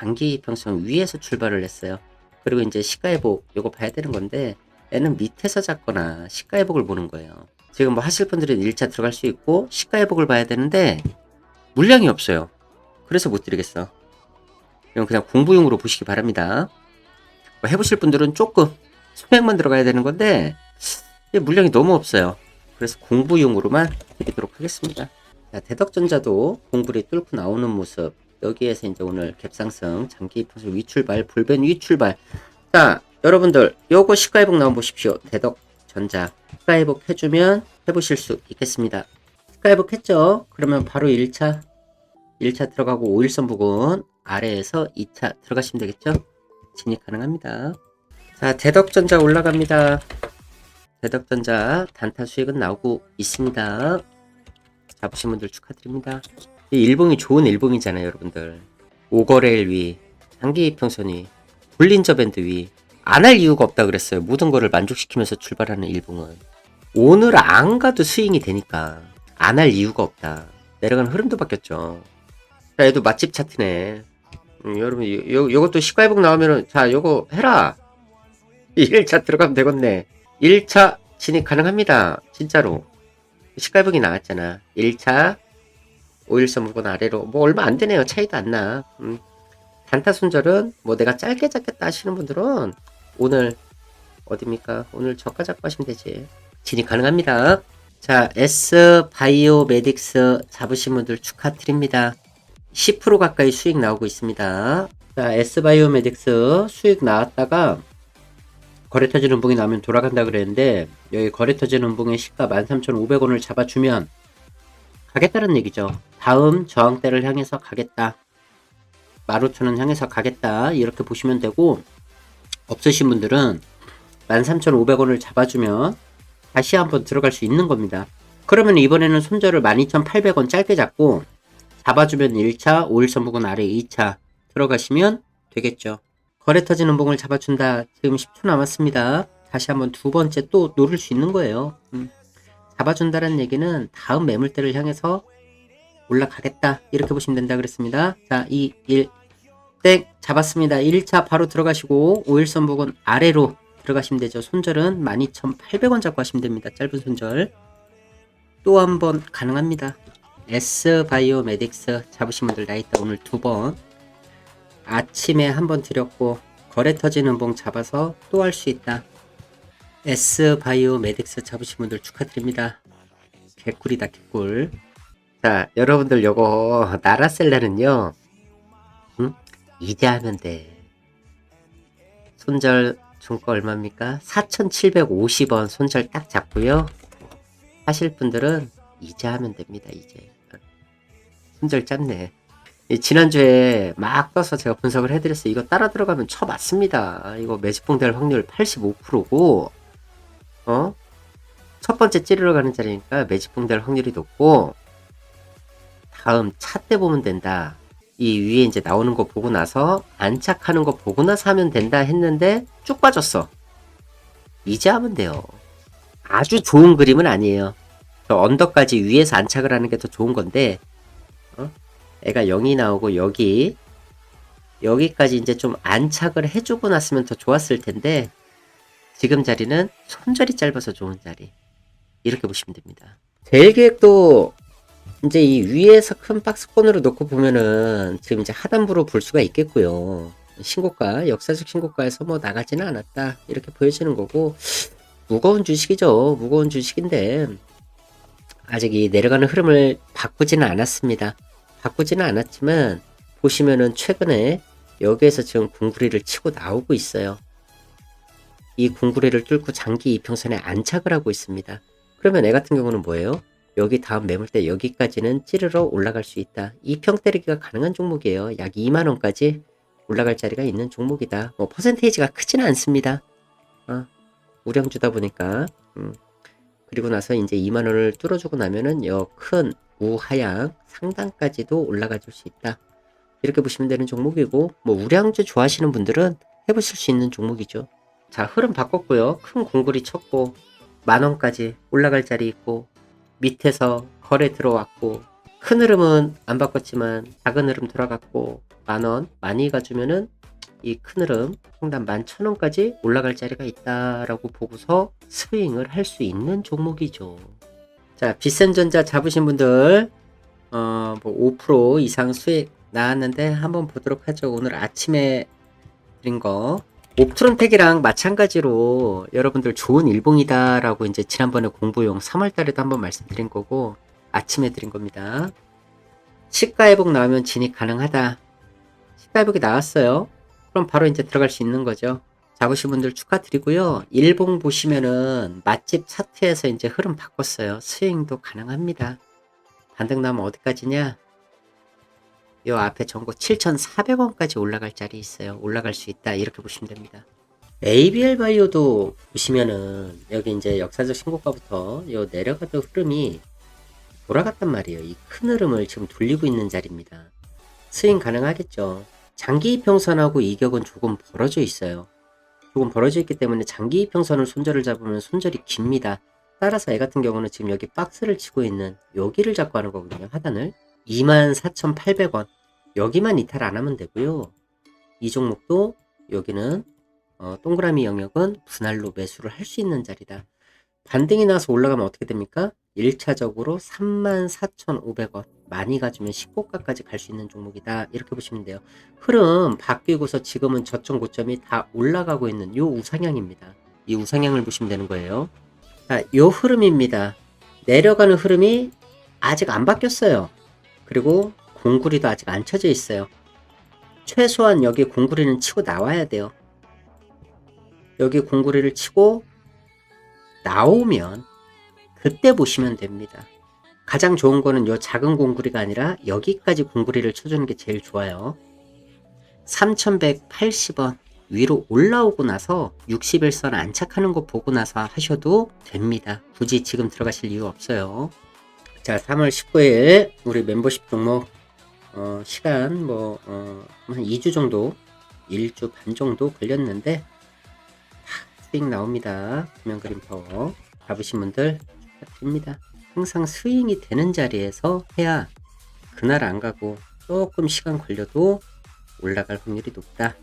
장기 이평선 위에서 출발을 했어요. 그리고 이제 시가회복 요거 봐야 되는 건데 얘는 밑에서 잡거나 시가회복을 보는 거예요. 지금 뭐 하실 분들은 1차 들어갈 수 있고 시가회복을 봐야 되는데 물량이 없어요. 그래서 못 드리겠어. 이건 그냥 공부용으로 보시기 바랍니다. 뭐 해보실 분들은 조금 소액만 들어가야 되는 건데 물량이 너무 없어요. 그래서 공부용으로만 드리도록 하겠습니다. 자, 대덕전자도 공구리 뚫고 나오는 모습. 여기에서 이제 오늘 갭상승, 장기 이평선 위출발, 불변 위출발. 자, 여러분들, 요거 시가 회복 나온 보십시오. 대덕 전자. 시가 회복 해주면 해보실 수 있겠습니다. 시가 회복 했죠? 그러면 바로 1차, 1차 들어가고 5일선 부근 아래에서 2차 들어가시면 되겠죠? 진입 가능합니다. 자, 대덕전자 올라갑니다. 대덕전자 단타 수익은 나오고 있습니다. 잡으신 분들 축하드립니다. 이 일봉이 좋은 일봉이잖아요, 여러분들. 오거레일 위, 장기 이평선 위, 볼린저 밴드 위. 안 할 이유가 없다 그랬어요. 모든 거를 만족시키면서 출발하는 일봉은. 오늘 안 가도 스윙이 되니까 안 할 이유가 없다. 내려가는 흐름도 바뀌었죠. 자, 얘도 맛집 차트네. 음, 여러분, 요, 요, 요 것도 시가회복 나오면은, 자, 요거 해라. 1차 들어가면 되겠네. 1차 진입 가능합니다. 진짜로. 시가회복이 나왔잖아. 1차 5일선 무건 아래로 뭐 얼마 안 되네요. 차이도 안 나. 음. 단타 손절은 뭐 내가 짧게 잡겠다 하시는 분들은 오늘 어딥니까? 오늘 저가 잡고 하시면 되지. 진입 가능합니다. 자, S 바이오 메딕스 잡으신 분들 축하드립니다. 10% 가까이 수익 나오고 있습니다. 자, S 바이오 메딕스 수익 나왔다가 거래 터지는 운봉이 나오면 돌아간다 그랬는데 여기 거래 터지는 운봉의 시가 13,500원을 잡아주면 가겠다는 얘기죠. 다음 저항대를 향해서 가겠다. 15,000원 향해서 가겠다. 이렇게 보시면 되고 없으신 분들은 13,500원을 잡아주면 다시 한번 들어갈 수 있는 겁니다. 그러면 이번에는 손절을 12,800원 짧게 잡고 잡아주면 1차, 5일선 부근 아래 2차 들어가시면 되겠죠. 거래 터지 는 봉을 잡아준다. 지금 10초 남았습니다. 다시 한번 두 번째 또 노릴 수 있는 거예요. 음. 잡아준다는 얘기는 다음 매물대를 향해서 올라가겠다. 이렇게 보시면 된다 그랬습니다. 자, 2, 1, 땡! 잡았습니다. 1차 바로 들어가시고 5일선 부근 아래로 들어가시면 되죠. 손절은 12,800원 잡고 하시면 됩니다. 짧은 손절. 또 한 번 가능합니다. S 바이오 메딕스 잡으신 분들 나 있다. 오늘 두 번. 아침에 한 번 드렸고 거래 터지는 봉 잡아서 또 할 수 있다. S 바이오 메딕스 잡으신 분들 축하드립니다. 개꿀이다 개꿀. 자 여러분들 요거 나라셀라는요. 응? 이제 하면 돼. 손절 중가 얼마입니까? 4,750원 손절 딱 잡고요. 하실 분들은 이제 하면 됩니다. 이제 손절 짧네. 이 지난주에 막 떠서 제가 분석을 해드렸어요. 이거 따라 들어가면 쳐 맞습니다. 이거 매집봉 될 확률 85%고, 어? 첫 번째 찌르러 가는 자리니까 매집봉 될 확률이 높고, 다음 차 때 보면 된다. 이 위에 이제 나오는 거 보고 나서 안착하는 거 보고 나서 하면 된다 했는데 쭉 빠졌어. 이제 하면 돼요. 아주 좋은 그림은 아니에요. 저 언덕까지 위에서 안착을 하는 게 더 좋은 건데, 어? 애가 0이 나오고 여기 여기까지 이제 좀 안착을 해주고 났으면 더 좋았을 텐데 지금 자리는 손절이 짧아서 좋은 자리 이렇게 보시면 됩니다. 제일 계획도 이제 이 위에서 큰 박스권으로 놓고 보면은 지금 이제 하단부로 볼 수가 있겠고요. 신고가 역사적 신고가에서 뭐 나가지는 않았다 이렇게 보여지는 거고 무거운 주식이죠. 무거운 주식인데 아직 이 내려가는 흐름을 바꾸지는 않았습니다. 바꾸지는 않았지만 보시면은 최근에 여기에서 지금 궁구리를 치고 나오고 있어요. 이 궁구리를 뚫고 장기 이평선에 안착을 하고 있습니다. 그러면 애 같은 경우는 뭐예요? 여기 다음 매물대 여기까지는 찌르러 올라갈 수 있다. 이평 때리기가 가능한 종목이에요. 약 2만 원까지 올라갈 자리가 있는 종목이다. 뭐 퍼센테이지가 크지는 않습니다. 어, 우량주다 보니까 음. 그리고 나서 이제 2만 원을 뚫어주고 나면은 여 큰 우하향 상단까지도 올라가 줄 수 있다. 이렇게 보시면 되는 종목이고 뭐 우량주 좋아하시는 분들은 해보실 수 있는 종목이죠. 자 흐름 바꿨고요. 큰 공굴이 쳤고 만원까지 올라갈 자리 있고 밑에서 거래 들어왔고 큰 흐름은 안 바꿨지만 작은 흐름 들어갔고 만원 많이 가주면은 이 큰 흐름 상단 11,000원까지 올라갈 자리가 있다라고 보고서 스윙을 할 수 있는 종목이죠. 자, 비센전자 잡으신 분들 어, 뭐 5% 이상 수익 나왔는데 한번 보도록 하죠. 오늘 아침에 드린 거. 옵트론텍이랑 마찬가지로 여러분들 좋은 일봉이다라고 이제 지난번에 공부용 3월 달에도 한번 말씀드린 거고 아침에 드린 겁니다. 시가 회복 나오면 진입 가능하다. 시가 회복이 나왔어요. 그럼 바로 이제 들어갈 수 있는 거죠. 잡으신 분들 축하드리고요. 일봉 보시면은 맛집 차트에서 이제 흐름 바꿨어요. 스윙도 가능합니다. 반등 나면 어디까지냐? 요 앞에 전고 7,400원까지 올라갈 자리 있어요. 올라갈 수 있다. 이렇게 보시면 됩니다. ABL 바이오도 보시면은 여기 이제 역사적 신고가부터 요 내려가던 흐름이 돌아갔단 말이에요. 이 큰 흐름을 지금 돌리고 있는 자리입니다. 스윙 가능하겠죠. 장기 이평선하고 이격은 조금 벌어져 있어요. 조금 벌어져 있기 때문에 장기 이평선을 손절을 잡으면 손절이 깁니다. 따라서 애 같은 경우는 지금 여기 박스를 치고 있는 여기를 잡고 하는 거거든요. 하단을. 24,800원. 여기만 이탈 안 하면 되고요. 이 종목도 여기는 어, 동그라미 영역은 분할로 매수를 할 수 있는 자리다. 반등이 나서 올라가면 어떻게 됩니까? 1차적으로 34,500원. 많이 가지면 10고가까지 갈 수 있는 종목이다. 이렇게 보시면 돼요. 흐름 바뀌고서 지금은 저점 고점이 다 올라가고 있는 요 우상향입니다. 이 우상향을 보시면 되는 거예요. 자, 요 흐름입니다. 내려가는 흐름이 아직 안 바뀌었어요. 그리고 공구리도 아직 안 쳐져 있어요. 최소한 여기 공구리는 치고 나와야 돼요. 여기 공구리를 치고 나오면 그때 보시면 됩니다. 가장 좋은 거는 요 작은 공구리가 아니라 여기까지 공구리를 쳐주는 게 제일 좋아요. 3180원 위로 올라오고 나서 60일선 안착하는 거 보고 나서 하셔도 됩니다. 굳이 지금 들어가실 이유 없어요. 자, 3월 19일 우리 멤버십 종목 어, 시간 뭐 어, 한 2주 정도, 1주 반 정도 걸렸는데 다 스윙 나옵니다. 화면 그림 파워 잡으신 분들 축하드립니다. 항상 스윙이 되는 자리에서 해야 그날 안 가고 조금 시간 걸려도 올라갈 확률이 높다.